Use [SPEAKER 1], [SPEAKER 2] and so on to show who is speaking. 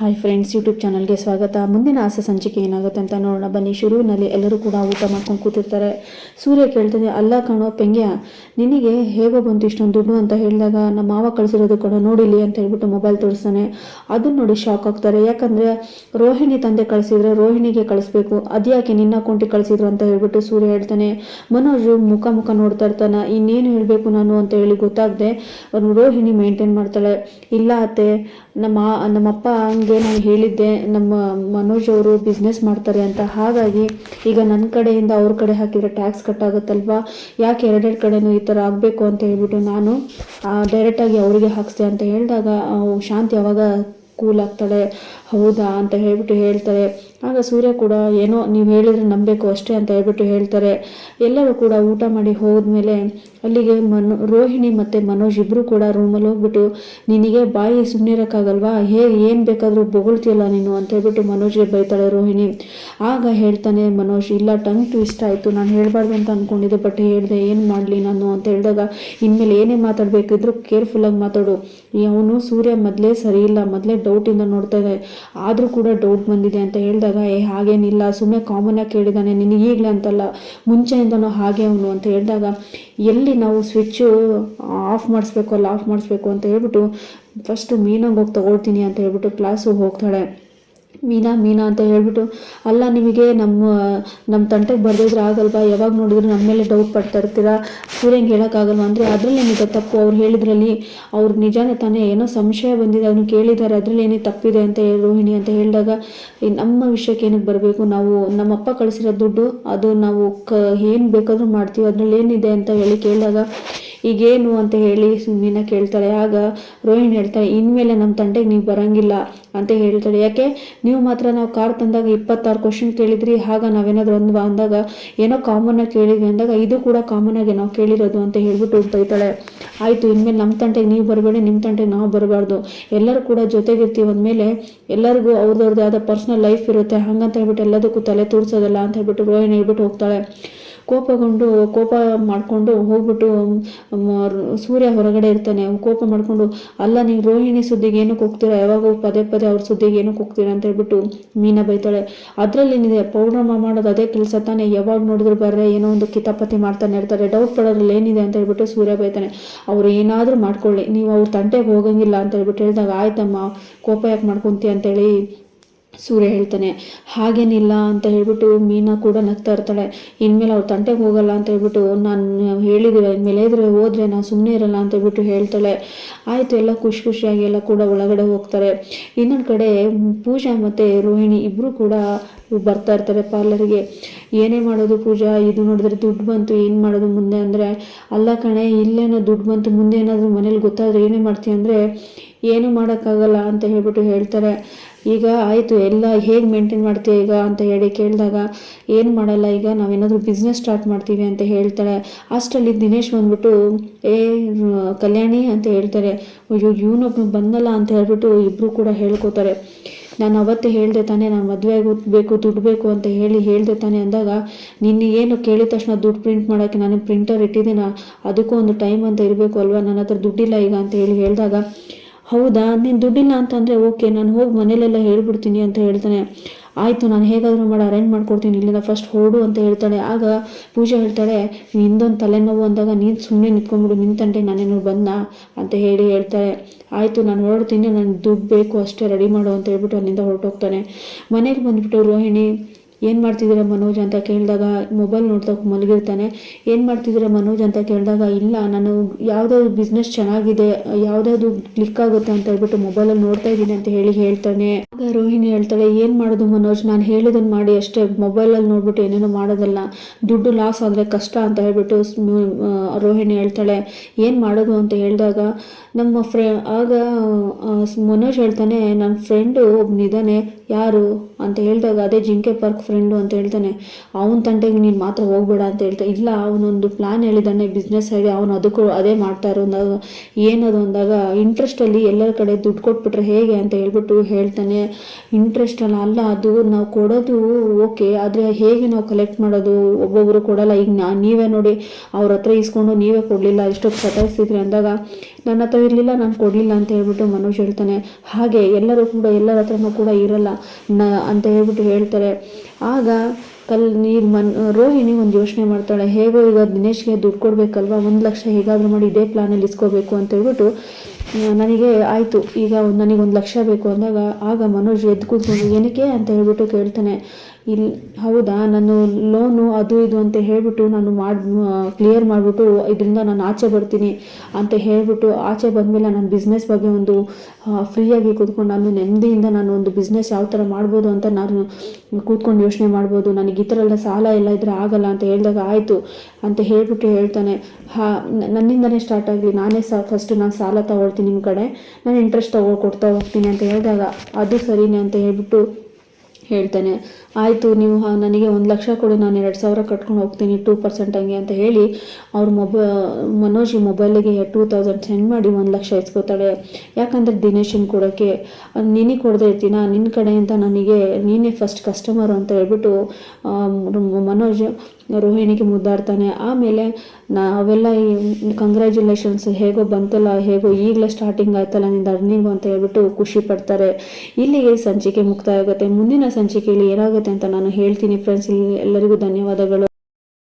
[SPEAKER 1] Hi friends YouTube ಚಾನಲ್ಗೆ ಸ್ವಾಗತ. ಮುಂದಿನ ಆಸೆ ಸಂಚಿಕೆ ಏನಾಗುತ್ತೆ ಅಂತ ನೋಡೋಣ. ಬನ್ನಿ, ಶುರುವಿನಲ್ಲಿ ಎಲ್ಲರೂ ಕೂಡ ಊಟ ಮಾಡ್ಕೊಂಡು ಕೂತಿರ್ತಾರೆ. ಸೂರ್ಯ ಕೇಳ್ತಾನೆ ಅಲ್ಲ ಕಣೋ, ಪೆಂಗ್ಯ, ನಿನಗೆ ಹೇಗೋ ಬಂತು ಇಷ್ಟೊಂದು ದುಡ್ಡು ಅಂತ ಹೇಳಿದಾಗ ನಮ್ಮ ಮಾವ ಕಳಿಸಿರೋದು ಕೂಡ ನೋಡಿಲಿ ಅಂತ ಹೇಳ್ಬಿಟ್ಟು ಮೊಬೈಲ್ ತೋರಿಸ್ತಾನೆ. ಅದನ್ನ ನೋಡಿ ಶಾಕ್ ಆಗ್ತಾರೆ. ಯಾಕಂದರೆ ರೋಹಿಣಿ ತಂದೆ ಕಳಿಸಿದ್ರೆ ರೋಹಿಣಿಗೆ ಕಳಿಸ್ಬೇಕು. ಅದ್ಯಾಕೆ ನಿನ್ನ ಅಕೌಂಟಿಗೆ ಕಳಿಸಿದ್ರು ಅಂತ ಹೇಳ್ಬಿಟ್ಟು ಸೂರ್ಯ ಹೇಳ್ತಾನೆ. ಮನೋಜ್ ಮುಖ ಮುಖ ನೋಡ್ತಾ ಇರ್ತಾನೆ. ಇನ್ನೇನು ಹೇಳಬೇಕು ನಾನು ಅಂತ ಹೇಳಿ ಗೊತ್ತಾಗದೆ ರೋಹಿಣಿ ಮೇಂಟೈನ್ ಮಾಡ್ತಾಳೆ. ಇಲ್ಲ ಅತ್ತೆ, ನಮ್ಮ ನಮ್ಮಪ್ಪ ಹಂಗೆ ನಾನು ಹೇಳಿದ್ದೆ, ನಮ್ಮ ಮನೋಜ್ ಅವರು ಬಿಸ್ನೆಸ್ ಮಾಡ್ತಾರೆ ಅಂತ. ಹಾಗಾಗಿ ಈಗ ನನ್ನ ಕಡೆಯಿಂದ ಅವ್ರ ಕಡೆ ಹಾಕಿದರೆ ಟ್ಯಾಕ್ಸ್ ಕಟ್ ಆಗುತ್ತಲ್ವಾ? ಯಾಕೆ ಎರಡೆರಡು ಕಡೆನೂ ಈ ಥರ ಆಗಬೇಕು ಅಂತ ಹೇಳ್ಬಿಟ್ಟು ನಾನು ಡೈರೆಕ್ಟಾಗಿ ಅವರಿಗೆ ಹಾಕಿಸ್ದೆ ಅಂತ ಹೇಳಿದಾಗ ಶಾಂತಿ ಅವಾಗ ಕೂಲ್ ಆಗ್ತಾಳೆ? ಹೌದಾ? ಅಂತ ಹೇಳ್ಬಿಟ್ಟು ಹೇಳ್ತಾರೆ. ಆಗ ಸೂರ್ಯ ಕೂಡ ಏನೋ ನೀವು ಹೇಳಿದ್ರೆ ನಂಬಬೇಕು ಅಷ್ಟೇ ಅಂತ ಹೇಳ್ಬಿಟ್ಟು ಹೇಳ್ತಾರೆ. ಎಲ್ಲರೂ ಕೂಡ ಊಟ ಮಾಡಿ ಹೋದ್ಮೇಲೆ ಅಲ್ಲಿಗೆ ಮನೋ, ರೋಹಿಣಿ ಮತ್ತು ಮನೋಜ್ ಇಬ್ಬರು ಕೂಡ ರೂಮಲ್ಲಿ ಹೋಗ್ಬಿಟ್ಟು, ನಿನಗೆ ಬಾಯಿ ಸುಮ್ಮನಿರೋಕ್ಕಾಗಲ್ವಾ ಹೇ, ಏನು ಬೇಕಾದರೂ ಬೊಗಳ್ತೀಯಲ್ಲ ನೀನು ಅಂತ ಹೇಳ್ಬಿಟ್ಟು ಮನೋಜ್ಗೆ ಬೈತಾಳೆ ರೋಹಿಣಿ. ಆಗ ಹೇಳ್ತಾನೆ ಮನೋಜ್, ಇಲ್ಲ ಟಂಗ್ ಟ್ವಿಸ್ಟ್ ಆಯಿತು, ನಾನು ಹೇಳಬಾರ್ದು ಅಂತ ಅಂದ್ಕೊಂಡಿದ್ದೆ ಬಟ್ ಹೇಳಿದೆ, ಏನು ಮಾಡಲಿ ನಾನು ಅಂತ ಹೇಳಿದಾಗ, ಇನ್ಮೇಲೆ ಏನೇ ಮಾತಾಡಬೇಕಿದ್ರು ಕೇರ್ಫುಲ್ಲಾಗಿ ಮಾತಾಡು. ಅವನು ಸೂರ್ಯ ಮೊದಲೇ ಸರಿ ಇಲ್ಲ, ಮೊದಲೇ ಡೌಟಿಂದ ನೋಡ್ತಾ ಇದೆ, ಆದರೂ ಕೂಡ ಡೌಟ್ ಬಂದಿದೆ ಅಂತ ಹೇಳಿದಾಗ ಏ, ಹಾಗೇನಿಲ್ಲ ಸುಮ್ಮನೆ ಕಾಮನ್ ಆಗಿ ಕೇಳಿದಾನೆ ನಿನಗೆ ಈಗಲೇ ಅಂತಲ್ಲ, ಮುಂಚೆಯಿಂದನೂ ಹಾಗೆ ಅವನು ಅಂತ ಹೇಳಿದಾಗ, ಎಲ್ಲಿ ನಾವು ಸ್ವಿಚ್ಚು ಆಫ್ ಮಾಡಿಸ್ಬೇಕು, ಅಲ್ಲ ಆಫ್ ಮಾಡಿಸ್ಬೇಕು ಅಂತ ಹೇಳ್ಬಿಟ್ಟು ಫಸ್ಟು ಮೀನಾಗ ಹೋಗಿ ತಗೊಳ್ತೀನಿ ಅಂತ ಹೇಳ್ಬಿಟ್ಟು ಕ್ಲಾಸು ಹೋಗ್ತಾಳೆ. ಮೀನಾ ಮೀನಾ ಅಂತ ಹೇಳ್ಬಿಟ್ಟು, ಅಲ್ಲ ನಿಮಗೆ ನಮ್ಮ ನಮ್ಮ ತಂಟೆಗೆ ಬರ್ದಿದ್ರೆ ಆಗಲ್ವಾ? ಯಾವಾಗ ನೋಡಿದ್ರು ನಮ್ಮ ಮೇಲೆ ಡೌಟ್ ಪಡ್ತಾ ಇರ್ತೀರಾ? ಸೂರ್ಯಂಗೆ ಹೇಳೋಕ್ಕಾಗಲ್ವಾ? ಅಂದರೆ ಅದರಲ್ಲೇನಿದೆ ತಪ್ಪು? ಅವ್ರು ಹೇಳಿದ್ರಲ್ಲಿ ಅವ್ರು ನಿಜಾನೇ ತಾನೇ ಏನೋ ಸಂಶಯ ಬಂದಿದೆ ಅದನ್ನು ಕೇಳಿದ್ದಾರೆ, ಅದರಲ್ಲಿ ಏನೇ ತಪ್ಪಿದೆ ಅಂತ ರೋಹಿಣಿ ಅಂತ ಹೇಳಿದಾಗ ನಮ್ಮ ವಿಷಯಕ್ಕೆ ಏನಕ್ಕೆ ಬರಬೇಕು? ನಾವು ನಮ್ಮಪ್ಪ ಕಳಿಸಿರೋ ದುಡ್ಡು, ಅದು ನಾವು ಕ, ಏನು ಬೇಕಾದರೂ ಮಾಡ್ತೀವಿ, ಅದರಲ್ಲಿ ಏನಿದೆ ಅಂತ ಹೇಳಿ ಕೇಳಿದಾಗ ಈಗೇನು ಅಂತ ಹೇಳಿ ಮೀನಾ ಕೇಳ್ತಾಳೆ. ಆಗ ರೋಹಿಣಿ ಹೇಳ್ತಾಳೆ, ಇನ್ಮೇಲೆ ನಮ್ಮ ತಂಟೆಗೆ ನೀವು ಬರಂಗಿಲ್ಲ ಅಂತ ಹೇಳ್ತಾಳೆ. ಯಾಕೆ? ನೀವು ಮಾತ್ರ ನಾವು ಕಾರ್ ತಂದಾಗ ಇಪ್ಪತ್ತಾರು ಕ್ವಶನ್ ಕೇಳಿದ್ರಿ, ಆಗ ನಾವೇನಾದ್ರು ಒಂದು ಅಂದಾಗ, ಏನೋ ಕಾಮನ್ನಾಗಿ ಕೇಳಿದ್ವಿ ಅಂದಾಗ, ಇದು ಕೂಡ ಕಾಮನ್ ಆಗಿ ನಾವು ಕೇಳಿರೋದು ಅಂತ ಹೇಳ್ಬಿಟ್ಟು ಬೈತಾಳೆ ಆಯಿತು, ಇನ್ಮೇಲೆ ನಮ್ಮ ತಂಟೆಗೆ ನೀವು ಬರಬೇಡಿ ನಿಮ್ಮ ತಂಟೆಗೆ ನಾವು ಬರಬಾರ್ದು. ಎಲ್ಲರೂ ಕೂಡ ಜೊತೆಗಿರ್ತೀವಿ ಅಂದಮೇಲೆ ಎಲ್ಲರಿಗೂ ಅವ್ರದ್ದು ಆದ ಪರ್ಸ್ನಲ್ ಲೈಫ್ ಇರುತ್ತೆ. ಹಂಗಂತ ಹೇಳ್ಬಿಟ್ಟು ಎಲ್ಲದಕ್ಕೂ ತಲೆ ತೂರ್ಸೋದಲ್ಲ ಅಂತ ಹೇಳ್ಬಿಟ್ಟು ರೋಹಿಣಿ ಹೇಳ್ಬಿಟ್ಟು ಹೋಗ್ತಾಳೆ. ಕೋಪಗೊಂಡು ಕೋಪ ಮಾಡಿಕೊಂಡು ಹೋಗ್ಬಿಟ್ಟು ಸೂರ್ಯ ಹೊರಗಡೆ ಇರ್ತಾನೆ. ಕೋಪ ಮಾಡಿಕೊಂಡು, ಅಲ್ಲ ನೀವು ರೋಹಿಣಿ ಸುದ್ದಿಗೆ ಏನಕ್ಕೆ ಹೋಗ್ತೀರಾ? ಯಾವಾಗ ಪದೇ ಪದೇ ಅವ್ರ ಸುದ್ದಿಗೆ ಏನಕ್ಕೆ ಹೋಗ್ತೀರಾ? ಅಂತ ಹೇಳ್ಬಿಟ್ಟು ಮೀನ ಬೈತಾಳೆ. ಅದರಲ್ಲೇನಿದೆ ಪೌರ್ಣಮ ಮಾಡೋದು ಅದೇ ಕೆಲಸ ತಾನೇ. ಯಾವಾಗ ನೋಡಿದ್ರು ಬರ್ರೆ, ಏನೋ ಒಂದು ಕಿತಾಪತಿ ಮಾಡ್ತಾನೆ ಇರ್ತಾರೆ. ಡೌಟ್ ಪಡೋದ್ರಲ್ಲಿ ಏನಿದೆ ಅಂತ ಹೇಳ್ಬಿಟ್ಟು ಸೂರ್ಯ ಬೈತಾನೆ. ಅವ್ರು ಏನಾದರೂ ಮಾಡ್ಕೊಳ್ಳಿ. ನೀವು ಅವ್ರ ತಂಟೆಗೆ ಹೋಗಂಗಿಲ್ಲ ಅಂತ ಹೇಳ್ಬಿಟ್ಟು ಹೇಳಿದಾಗ, ಆಯ್ತಮ್ಮ, ಕೋಪ ಯಾಕೆ ಮಾಡ್ಕೊಂತೀಯ? ಅಂತೇಳಿ ಸೂರ್ಯ ಹೇಳ್ತಾನೆ, ಹಾಗೇನಿಲ್ಲ ಅಂತ ಹೇಳ್ಬಿಟ್ಟು ಮೀನಾ ಕೂಡ ನಗ್ತಾ ಇರ್ತಾಳೆ. ಇನ್ಮೇಲೆ ಅವ್ರು ತಂಟೆಗೆ ಹೋಗಲ್ಲ ಅಂತ ಹೇಳ್ಬಿಟ್ಟು ನಾನು ಹೇಳಿದ್ರೆ, ಇನ್ಮೇಲೆ ಇದ್ರೆ ಹೋದ್ರೆ ನಾನು ಸುಮ್ಮನೆ ಇರಲ್ಲ ಅಂತ ಹೇಳ್ಬಿಟ್ಟು ಹೇಳ್ತಾಳೆ. ಆಯಿತು, ಎಲ್ಲ ಖುಷಿ ಖುಷಿಯಾಗಿ ಎಲ್ಲ ಕೂಡ ಒಳಗಡೆ ಹೋಗ್ತಾರೆ. ಇನ್ನೊಂದು ಕಡೆ ಪೂಜಾ ಮತ್ತು ರೋಹಿಣಿ ಇಬ್ಬರು ಕೂಡ ಬರ್ತಾ ಇರ್ತಾರೆ ಪಾರ್ಲರ್ಗೆ. ಏನೇ ಮಾಡೋದು ಪೂಜಾ, ಇದು ನೋಡಿದ್ರೆ ದುಡ್ಡು ಬಂತು, ಏನು ಮಾಡೋದು ಮುಂದೆ ಅಂದರೆ, ಅಲ್ಲ ಕಣೆ, ಇಲ್ಲೇನೋ ದುಡ್ಡು ಬಂತು, ಮುಂದೆ ಏನಾದರೂ ಮನೇಲಿ ಗೊತ್ತಾದರೆ ಏನೇ ಮಾಡ್ತೀಯ ಅಂದರೆ, ಏನು ಮಾಡೋಕ್ಕಾಗಲ್ಲ ಅಂತ ಹೇಳ್ಬಿಟ್ಟು ಹೇಳ್ತಾರೆ. ಈಗ ಆಯಿತು, ಎಲ್ಲ ಹೇಗೆ ಮೇಂಟೈನ್ ಮಾಡ್ತೀವಿ ಈಗ ಅಂತ ಹೇಳಿ ಕೇಳಿದಾಗ, ಏನು ಮಾಡಲ್ಲ, ಈಗ ನಾವೇನಾದರೂ ಬಿಸ್ನೆಸ್ ಸ್ಟಾರ್ಟ್ ಮಾಡ್ತೀವಿ ಅಂತ ಹೇಳ್ತಾಳೆ. ಅಷ್ಟರಲ್ಲಿ ದಿನೇಶ್ ಬಂದ್ಬಿಟ್ಟು, ಏ, ಕಲ್ಯಾಣಿ ಅಂತ ಹೇಳ್ತಾರೆ. ಅಯ್ಯೋ ಇವನೊಬ್ಬನು ಬಂದಲ್ಲ ಅಂತ ಹೇಳ್ಬಿಟ್ಟು ಇಬ್ಬರು ಕೂಡ ಹೇಳ್ಕೊತಾರೆ. ನಾನು ಅವತ್ತೇ ಹೇಳಿದೆ ತಾನೆ, ನಾನು ಮದುವೆ ಬೇಕು ದುಡ್ಡು ಬೇಕು ಅಂತ ಹೇಳಿ ಹೇಳಿದೆ ತಾನೆ ಅಂದಾಗ, ನಿನ್ನ ಏನು ಕೇಳಿದ ತಕ್ಷಣ ದುಡ್ಡು ಪ್ರಿಂಟ್ ಮಾಡೋಕ್ಕೆ ನಾನು ಪ್ರಿಂಟರ್ ಇಟ್ಟಿದ್ದೀನ? ಅದಕ್ಕೂ ಒಂದು ಟೈಮ್ ಅಂತ ಇರಬೇಕು ಅಲ್ವಾ? ನನ್ನ ಹತ್ರ ದುಡ್ಡಿಲ್ಲ ಈಗ ಅಂತ ಹೇಳಿ ಹೇಳಿದಾಗ ಹೌದಾ? ನೀನು ದುಡ್ಡಿಲ್ಲ ಅಂತಂದರೆ ಓಕೆ, ನಾನು ಹೋಗಿ ಮನೇಲೆಲ್ಲ ಹೇಳ್ಬಿಡ್ತೀನಿ ಅಂತ ಹೇಳ್ತಾನೆ. ಆಯಿತು, ನಾನು ಹೇಗಾದರೂ ಮಾಡಿ ಅರೇಂಜ್ ಮಾಡ್ಕೊಡ್ತೀನಿ, ಇಲ್ಲಿಂದ ಫಸ್ಟ್ ಹೊರಡು ಅಂತ ಹೇಳ್ತಾಳೆ. ಆಗ ಪೂಜಾ ಹೇಳ್ತಾಳೆ, ನಿಂದೊಂದು ತಲೆನೋವು ಅಂದಾಗ ನೀನು ಸುಮ್ಮನೆ ನಿಂತ್ಕೊಂಡ್ಬಿಡು ನಿನ್ನ ತಂಟೆ ನಾನೇನು ಬಂದ ಅಂತ ಹೇಳಿ ಹೇಳ್ತಾಳೆ. ಆಯಿತು, ನಾನು ಹೊರಡ್ತೀನಿ ನನಗೆ ದುಡ್ಡು ಬೇಕು ಅಷ್ಟೇ ರೆಡಿ ಮಾಡು ಅಂತ ಹೇಳ್ಬಿಟ್ಟು ಅಲ್ಲಿಂದ ಹೊರಟೋಗ್ತಾನೆ. ಮನೆಗೆ ಬಂದ್ಬಿಟ್ಟು ರೋಹಿಣಿ ಏನು ಮಾಡ್ತಿದ್ದೀರಾ ಮನೋಜ್ ಅಂತ ಕೇಳಿದಾಗ ಮೊಬೈಲ್ ನೋಡ್ತಾ ಮಲಗಿರ್ತಾನೆ. ಏನು ಮಾಡ್ತಿದ್ದೀರಾ ಮನೋಜ್ ಅಂತ ಕೇಳಿದಾಗ, ಇಲ್ಲ, ನಾನು ಯಾವುದಾದ್ರು ಬಿಸ್ನೆಸ್ ಚೆನ್ನಾಗಿದೆ, ಯಾವುದಾದ್ರು ಕ್ಲಿಕ್ ಆಗುತ್ತೆ ಅಂತ ಹೇಳ್ಬಿಟ್ಟು ಮೊಬೈಲಲ್ಲಿ ನೋಡ್ತಾ ಇದ್ದೀನಿ ಅಂತ ಹೇಳಿ ಹೇಳ್ತಾನೆ. ಆಗ ರೋಹಿಣಿ ಹೇಳ್ತಾಳೆ, ಏನು ಮಾಡೋದು ಮನೋಜ್? ನಾನು ಹೇಳಿದನ್ನು ಮಾಡಿ, ಅಷ್ಟೇ ಮೊಬೈಲಲ್ಲಿ ನೋಡ್ಬಿಟ್ಟು ಏನೇನು ಮಾಡೋದಲ್ಲ. ದುಡ್ಡು ಲಾಸ್ ಆದರೆ ಕಷ್ಟ ಅಂತ ಹೇಳ್ಬಿಟ್ಟು ರೋಹಿಣಿ ಹೇಳ್ತಾಳೆ, ಏನು ಮಾಡೋದು ಅಂತ ಹೇಳಿದಾಗ, ನಮ್ಮ ಫ್ರೆ, ಆಗ ಮನೋಜ್ ಹೇಳ್ತಾನೆ ನನ್ನ ಫ್ರೆಂಡು ಒಬ್ಬನಿದ್ದಾನೆ ಯಾರು ಅಂತ ಹೇಳಿದಾಗ ಅದೇ ಜಿಂಕೆ ಪಾರ್ಕ್ ಫ್ರೆಂಡು ಅಂತ ಹೇಳ್ತಾನೆ, ಅವನ ತಂಟೆಗೆ ನೀನು ಮಾತ್ರ ಹೋಗ್ಬೇಡ ಅಂತ ಹೇಳ್ತಾ, ಇಲ್ಲ ಅವನೊಂದು ಪ್ಲ್ಯಾನ್ ಹೇಳಿದಾನೆ ಬಿಸ್ನೆಸ್ ಐಡಿಯಾ ಅವನು ಅದಕ್ಕೂ ಅದೇ ಮಾಡ್ತಾ ಇರೋ ಅಂದಾಗ, ಏನದು ಅಂದಾಗ ಇಂಟ್ರೆಸ್ಟಲ್ಲಿ ಎಲ್ಲರ ಕಡೆ ದುಡ್ಡು ಕೊಟ್ಬಿಟ್ರೆ ಹೇಗೆ ಅಂತ ಹೇಳ್ಬಿಟ್ಟು ಹೇಳ್ತಾನೆ ಇಂಟ್ರೆಸ್ಟಲ್ಲಿ ಅಲ್ಲ ಅಲ್ಲ, ಅದು ನಾವು ಕೊಡೋದು ಓಕೆ ಆದರೆ ಹೇಗೆ ನಾವು ಕಲೆಕ್ಟ್ ಮಾಡೋದು ಒಬ್ಬೊಬ್ಬರು ಕೊಡಲ್ಲ, ಈಗ ನಾ, ನೀವೇ ನೋಡಿ ಅವ್ರ ಹತ್ರ ಇಸ್ಕೊಂಡು ನೀವೇ ಕೊಡಲಿಲ್ಲ, ಇಷ್ಟೊತ್ತು ಸತಾಯಿಸ್ತಿದ್ರಿ ಅಂದಾಗ, ನನ್ನ ಹತ್ರ ಇರಲಿಲ್ಲ, ನಾನು ಕೊಡಲಿಲ್ಲ ಅಂತ ಹೇಳ್ಬಿಟ್ಟು ಮನೋಜ್ ಹೇಳ್ತಾನೆ, ಹಾಗೆ ಎಲ್ಲರೂ ಕೂಡ ಎಲ್ಲರ ಹತ್ರನೂ ಕೂಡ ಇರಲ್ಲ ನ ಅಂತ ಹೇಳ್ಬಿಟ್ಟು ಹೇಳ್ತಾರೆ. ಆಗ ಕಲ್ ನೀರು ಮನ್, ರೋಹಿಣಿ ಒಂದು ಯೋಚನೆ ಮಾಡ್ತಾಳೆ, ಹೇಗೋ ಈಗ ದಿನೇಶ್ಗೆ ದುಡ್ಡು ಕೊಡಬೇಕಲ್ವ, ಒಂದು ಲಕ್ಷ ಹೇಗಾದರೂ ಮಾಡಿ ಇದೇ ಪ್ಲಾನಲ್ಲಿ ಇಸ್ಕೋಬೇಕು ಅಂತ ಹೇಳ್ಬಿಟ್ಟು ನನಗೆ ಆಯಿತು, ಈಗ ಒಂದು ನನಗೊಂದು ಲಕ್ಷ ಬೇಕು ಅಂದಾಗ ಆಗ ಮನೋಜ್ ಎದ್ದು ಕೂತ್ಕೊಂಡು, ಏನಕ್ಕೆ ಅಂತ ಹೇಳ್ಬಿಟ್ಟು ಕೇಳ್ತಾನೆ. ಇಲ್ಲಿ ಹೌದಾ? ನಾನು ಲೋನು ಅದು ಇದು ಅಂತ ಹೇಳಿಬಿಟ್ಟು ನಾನು ಮಾಡಿ ಕ್ಲಿಯರ್ ಮಾಡಿಬಿಟ್ಟು ಇದರಿಂದ ನಾನು ಆಚೆ ಬರ್ತೀನಿ ಅಂತ ಹೇಳಿಬಿಟ್ಟು ಆಚೆ ಬಂದಮೇಲೆ ನಾನು ಬಿಸ್ನೆಸ್ ಬಗ್ಗೆ ಒಂದು ಫ್ರೀಯಾಗಿ ಕೂತ್ಕೊಂಡು ನಾನು ನೆಮ್ಮದಿಯಿಂದ ನಾನು ಒಂದು ಬಿಸ್ನೆಸ್ ಯಾವ ಥರ ಮಾಡ್ಬೋದು ಅಂತ ನಾನು ಕೂತ್ಕೊಂಡು ಯೋಚನೆ ಮಾಡ್ಬೋದು. ನನಗೆ ಈ ಥರ ಸಾಲ ಎಲ್ಲ ಇದ್ರೆ ಆಗಲ್ಲ ಅಂತ ಹೇಳಿದಾಗ ಆಯಿತು ಅಂತ ಹೇಳಿಬಿಟ್ಟು ಹೇಳ್ತಾನೆ. ಹಾ ನನ್ನಿಂದನೇ ಸ್ಟಾರ್ಟ್ ಆಗಲಿ. ನಾನೇ ಸಹ ಫಸ್ಟು ನಾನು ಸಾಲ ತಗೊಳ್ತೀನಿ ನಿಮ್ಮ ಕಡೆ. ನಾನು ಇಂಟ್ರೆಸ್ಟ್ ತಗೋ, ಕೊಡ್ತಾ ಹೋಗ್ತೀನಿ ಅಂತ ಹೇಳಿದಾಗ, ಅದು ಸರಿನೇ ಅಂತ ಹೇಳ್ಬಿಟ್ಟು ಹೇಳ್ತಾನೆ. ಆಯಿತು, ನೀವು ನನಗೆ ಒಂದು ಲಕ್ಷ ಕೊಡಿ, ನಾನು ಎರಡು ಸಾವಿರ ಕಟ್ಕೊಂಡು ಹೋಗ್ತೀನಿ ಟೂ ಪರ್ಸೆಂಟ್ ಹಂಗೆ ಅಂತ ಹೇಳಿ ಅವ್ರ ಮೊಬ, ಮನೋಜ್ ಮೊಬೈಲಿಗೆ ಟೂ ತೌಸಂಡ್ ಸೆಂಡ್ ಮಾಡಿ ಒಂದು ಲಕ್ಷ ಇಸ್ಕೋತಾಳೆ ಯಾಕಂದರೆ ದಿನೇಶನ್ ಕೊಡೋಕ್ಕೆ ನಿನಗೆ ಕೊಡದೆ ಇರ್ತೀನ? ನಿನ್ನ ಕಡೆಯಿಂದ ನನಗೆ ನೀನೇ ಫಸ್ಟ್ ಕಸ್ಟಮರು ಅಂತ ಹೇಳ್ಬಿಟ್ಟು ಮನೋಜ್ ರೋಹಿಣಿಗೆ ಮುದ್ದಾಡ್ತಾನೆ. ಆಮೇಲೆ ನಾವೆಲ್ಲ ಈ ಕಂಗ್ರ್ಯಾಚುಲೇಷನ್ಸ್ ಹೇಗೋ ಬಂತಲ್ಲ, ಹೇಗೋ ಈಗಲೇ ಸ್ಟಾರ್ಟಿಂಗ್ ಆಯ್ತಲ್ಲ, ನಿಂದ ಅರ್ನಿಂಗು ಅಂತ ಹೇಳ್ಬಿಟ್ಟು ಖುಷಿ ಪಡ್ತಾರೆ. ಇಲ್ಲಿಗೆ ಸಂಚಿಕೆ ಮುಕ್ತಾಯ ಆಗುತ್ತೆ. ಮುಂದಿನ ಸಂಚಿಕೆಯಲ್ಲಿ ಏನಾಗುತ್ತೆ ಅಂತ ನಾನು ಹೇಳ್ತೀನಿ. ಫ್ರೆಂಡ್ಸ್ ಇಲ್ಲಿ ಎಲ್ಲರಿಗೂ ಧನ್ಯವಾದಗಳು.